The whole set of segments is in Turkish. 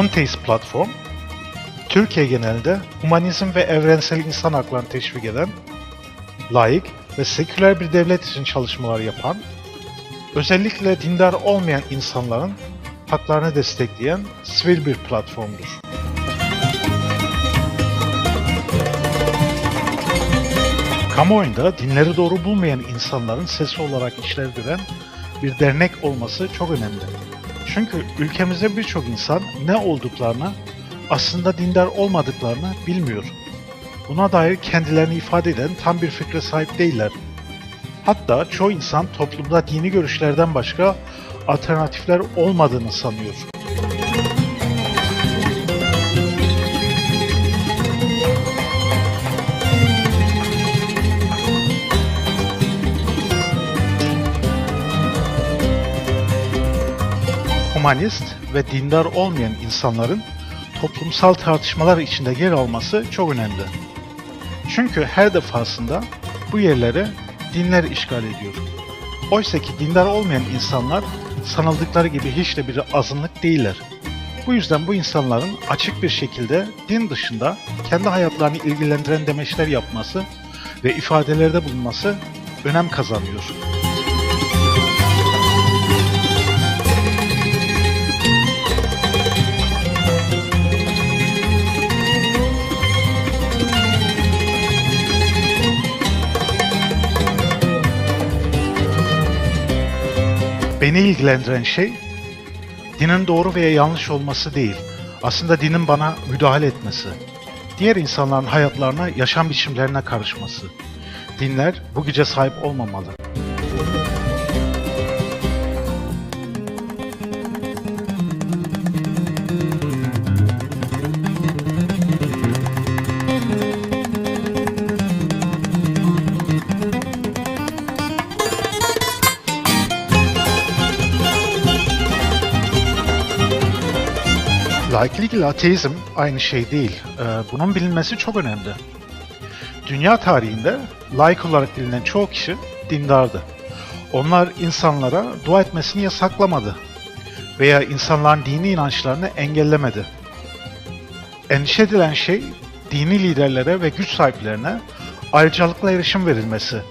Non-Teist platform, Türkiye genelinde humanizm ve evrensel insan haklarını teşvik eden, laik ve seküler bir devlet için çalışmalar yapan, özellikle dindar olmayan insanların haklarını destekleyen sivil bir platformdur. Kamuoyunda dinleri doğru bulmayan insanların sesi olarak işlev gören bir dernek olması çok önemli. Çünkü ülkemizde birçok insan ne olduklarını, aslında dindar olmadıklarını bilmiyor. Buna dair kendilerini ifade eden tam bir fikre sahip değiller. Hatta çoğu insan toplumda dini görüşlerden başka alternatifler olmadığını sanıyor. Humanist ve dindar olmayan insanların toplumsal tartışmalar içinde yer alması çok önemli. Çünkü her defasında bu yerleri dinler işgal ediyor. Oysa ki dindar olmayan insanlar sanıldıkları gibi hiç de bir azınlık değiller. Bu yüzden bu insanların açık bir şekilde din dışında kendi hayatlarını ilgilendiren demeçler yapması ve ifadelerde bulunması önem kazanıyor. Beni ilgilendiren şey dinin doğru veya yanlış olması değil. Aslında dinin bana müdahale etmesi. Diğer insanların hayatlarına, yaşam biçimlerine karışması. Dinler bu güce sahip olmamalı. Laiklik ateizm aynı şey değil. Ee, bunun bilinmesi çok önemli. Dünya tarihinde laik olarak bilinen çoğu kişi dindardı. Onlar insanlara dua etmesini yasaklamadı veya insanların dini inançlarını engellemedi. Endişe edilen şey dini liderlere ve güç sahiplerine ayrıcalıkla erişim verilmesi.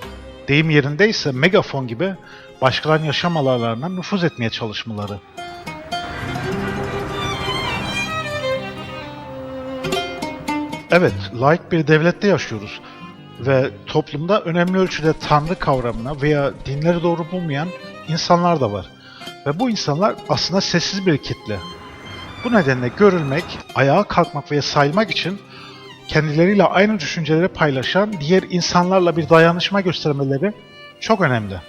Deyim yerindeyse megafon gibi başkalarının yaşam alanlarına nüfuz etmeye çalışmaları. Evet, laik bir devlette yaşıyoruz ve toplumda önemli ölçüde tanrı kavramına veya dinleri doğru bulmayan insanlar da var. Ve bu insanlar aslında sessiz bir kitle. Bu nedenle görülmek, ayağa kalkmak veya sayılmak için kendileriyle aynı düşünceleri paylaşan diğer insanlarla bir dayanışma göstermeleri çok önemli.